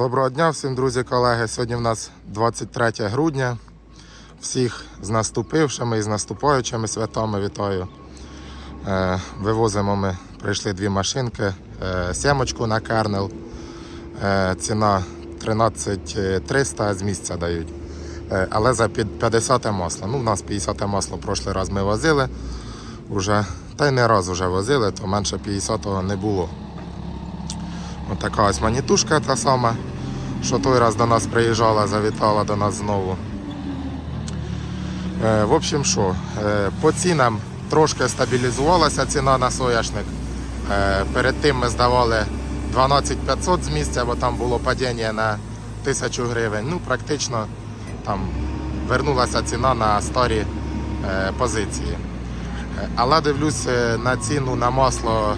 Доброго дня всім, друзі, колеги. Сьогодні в нас 23 грудня. Всіх з наступившими і з наступаючими святами вітаю. Е, Вивозимо ми, прийшли дві машинки. Е, Сімочку на кернел. Е, Ціна 13 300 з місця дають. Але за 50 масло. Ну, у нас 50 масло прошлий раз ми возили. Уже, та й не раз вже возили, то менше 50-го не було. Отака ось манітушка та сама, що той раз до нас приїжджала, завітала до нас знову. Е, в общем, що, е, по цінам трошки стабілізувалася ціна на соняшник. Е, перед тим ми здавали 12 500 з місця, бо там було падіння на 1000 гривень. Ну, практично там вернулася ціна на старі позиції. Але дивлюсь на ціну на масло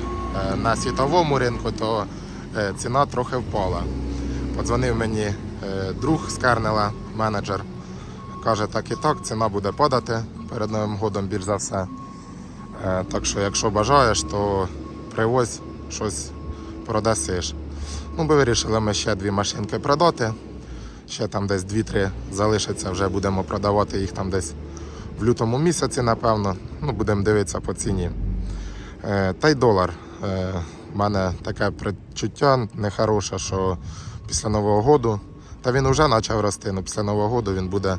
на світовому ринку, то ціна трохи впала. Подзвонив мені е, друг з Кернела, менеджер. Каже, так і так, ціна буде падати перед Новим годом більш за все. Е, Так що, якщо бажаєш, то привозь щось продасиш. Ну, ми вирішили ми ще дві машинки продати. Ще там десь 2-3 залишиться, вже будемо продавати їх там десь в лютому місяці, напевно. Ну, будемо дивитися по ціні. Е, Та й долар. У мене таке предчуття нехороше, що після Нового року, та він вже почав рости, але після Нового року він буде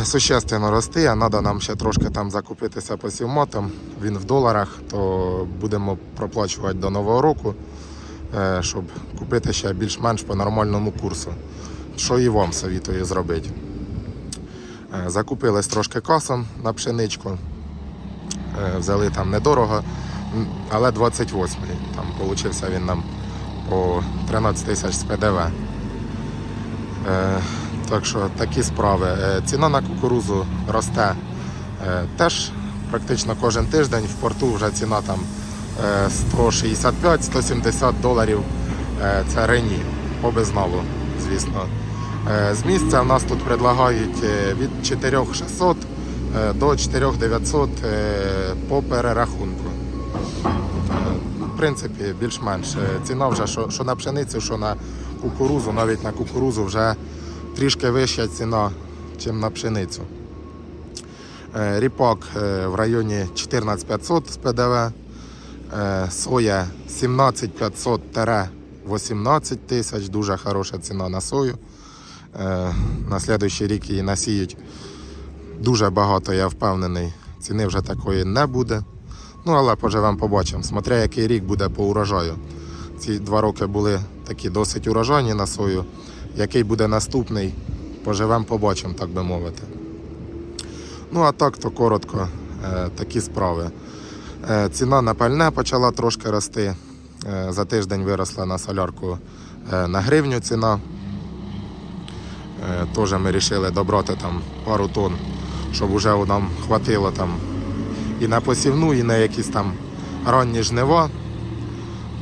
е, существенно рости, а треба нам ще трошки там закупитися по сівмотам. Він в доларах, то будемо проплачувати до Нового року, е, щоб купити ще більш-менш по нормальному курсу. Що і вам совітую зробити. Е, Закупились трошки касом на пшеничку. Взяли там недорого, але 28-й. Там получився він нам по 13 тисяч з ПДВ. Е, Так що такі справи. Е, Ціна на кукурузу росте е, теж практично кожен тиждень. В порту вже ціна там е, 165-170 доларів. Це рені по безналу, звісно. З місця в нас тут предлагають від 4600 е, до 4900 е, по перерахунку. Принципі, більш-менш. Е, Ціна вже що, що на пшеницю, що на кукурузу, навіть на кукурузу вже трішки вища ціна, ніж на пшеницю. Е, Ріпак е, в районі 14500 з ПДВ, соя 17500-18 тисяч, дуже хороша ціна на сою. На слідуючий рік її насіють дуже багато, я впевнений. Ціни вже такої не буде. Ну, але поживемо, побачимо. Смотря який рік буде по урожаю. Ці два роки були такі досить урожайні на сою. Який буде наступний, поживемо, побачимо, так би мовити. Ну, а так, то коротко, е, такі справи. Е, ціна на пальне почала трошки рости. Е, за тиждень виросла на солярку на гривню ціна. Теж ми вирішили добрати там пару тонн, щоб вже нам хватило там і на посівну, і на якісь там ранні жнива,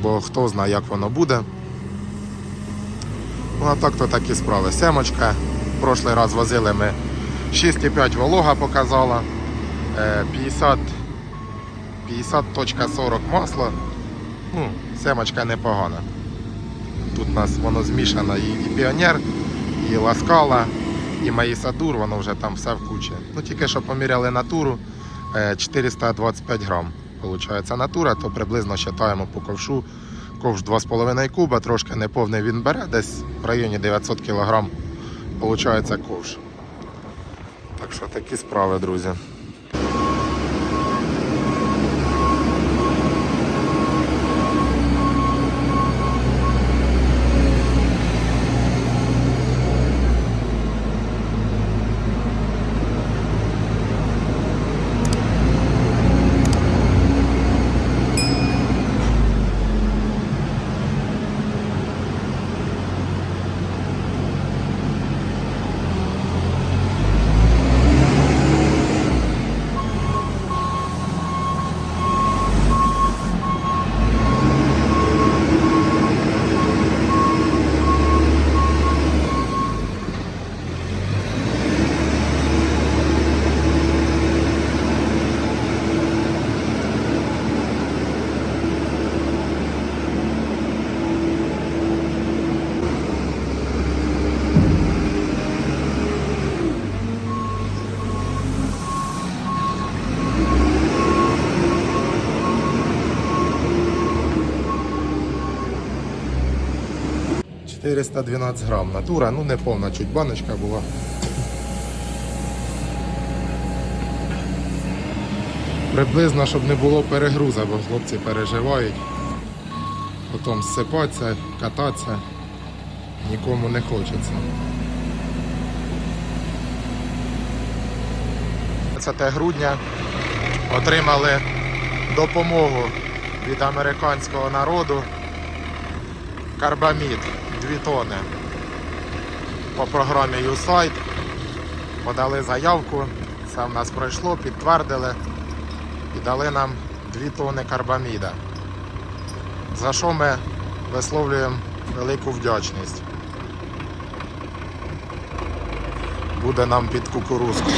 бо хто знає, як воно буде. Ну, а так то такі справи. Семочка. Прошлий раз возили ми 6,5 волога показала. е, 50 50.40 масло. Ну, семочка непогана. Тут у нас воно змішано і, і піонер, і ласкала, і маїсадур, воно вже там все в кучі. Ну тільки що поміряли натуру 425 грам. Получається натура, то приблизно вважаємо по ковшу. Ковш 2,5 куба, трошки неповний він бере, десь в районі 900 кг. Получається ковш. Так що такі справи, друзі. 412 грам. Натура, ну не повна, чуть баночка була. Приблизно, щоб не було перегруза, бо хлопці переживають. Потім зсипатися, кататися нікому не хочеться. 15 грудня отримали допомогу від американського народу. Карбамід 2 тони по програмі USAID. Подали заявку, все в нас пройшло, підтвердили і дали нам 2 тони карбаміда. За що ми висловлюємо велику вдячність. Буде нам під кукурузку.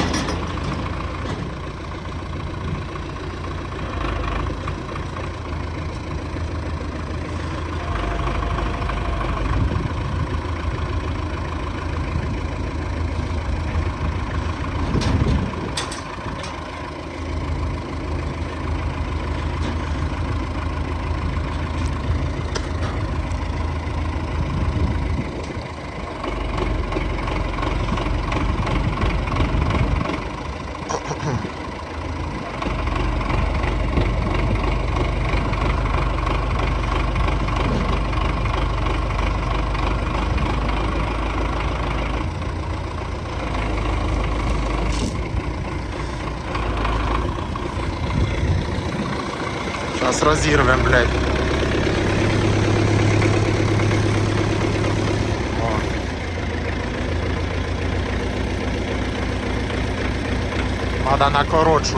Зараз розірвем, блядь. О. Надо на коротшу.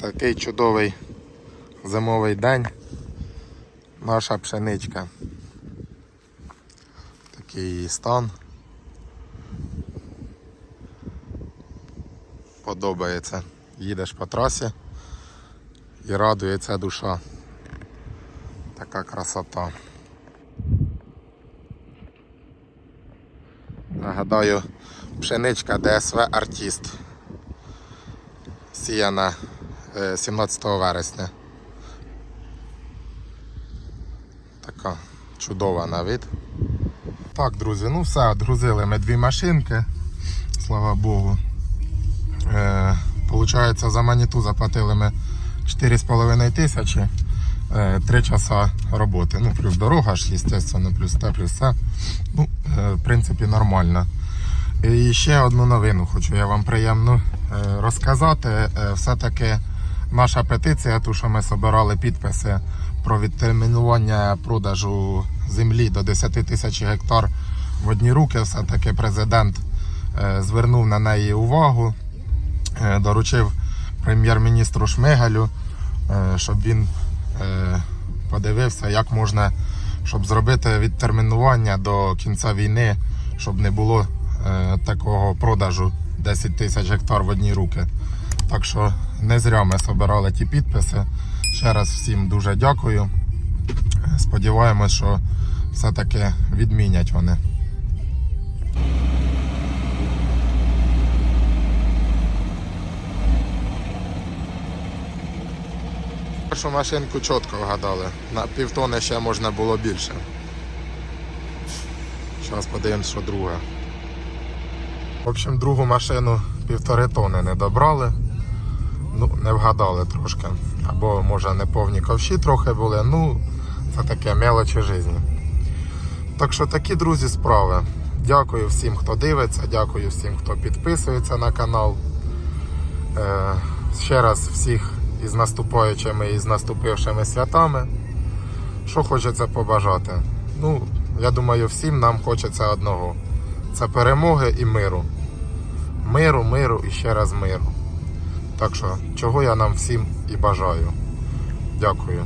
Такий чудовий зимовий день. Наша пшеничка. Такий її стан. Подобається. Їдеш по трасі і радується душа. Така красота. Нагадаю, пшеничка ДСВ Артіст. Сіяна е, 17 вересня. Така чудова на. Так, друзі, ну все, відгрузили ми дві машинки, слава Богу. Е, Получається, за маніту заплатили ми 4,5 тисячі, е, 3 часа роботи. Ну, плюс дорога ж, звісно, плюс те, плюс все. Ну, е, в принципі, нормально. І ще одну новину хочу я вам приємно е, розказати. Е, Все-таки наша петиція, ту, що ми збирали підписи про відтермінування продажу землі до 10 тисяч гектар в одні руки, все-таки президент е, звернув на неї увагу, е, доручив прем'єр-міністру Шмигалю, е, щоб він подивився, як можна, щоб зробити відтермінування до кінця війни, щоб не було такого продажу 10 тисяч гектар в одні руки. Так що не зря ми збирали ті підписи. Ще раз всім дуже дякую. Сподіваємось, що все-таки відмінять вони. Першу машинку чітко вгадали. На півтони ще можна було більше. Зараз подивимось, що друга. В общем, другу машину півтори тони не добрали. Ну, не вгадали трошки. Або може не повні ковші трохи були. Ну, це таке мелочі житті. Так що такі, друзі, справи. Дякую всім, хто дивиться, дякую всім, хто підписується на канал. Е, ще раз всіх із наступаючими і з наступившими святами. Що хочеться побажати? Ну, я думаю, всім нам хочеться одного. Це перемоги і миру. Миру, миру і ще раз миру. Так що, чого я нам всім і бажаю. Дякую.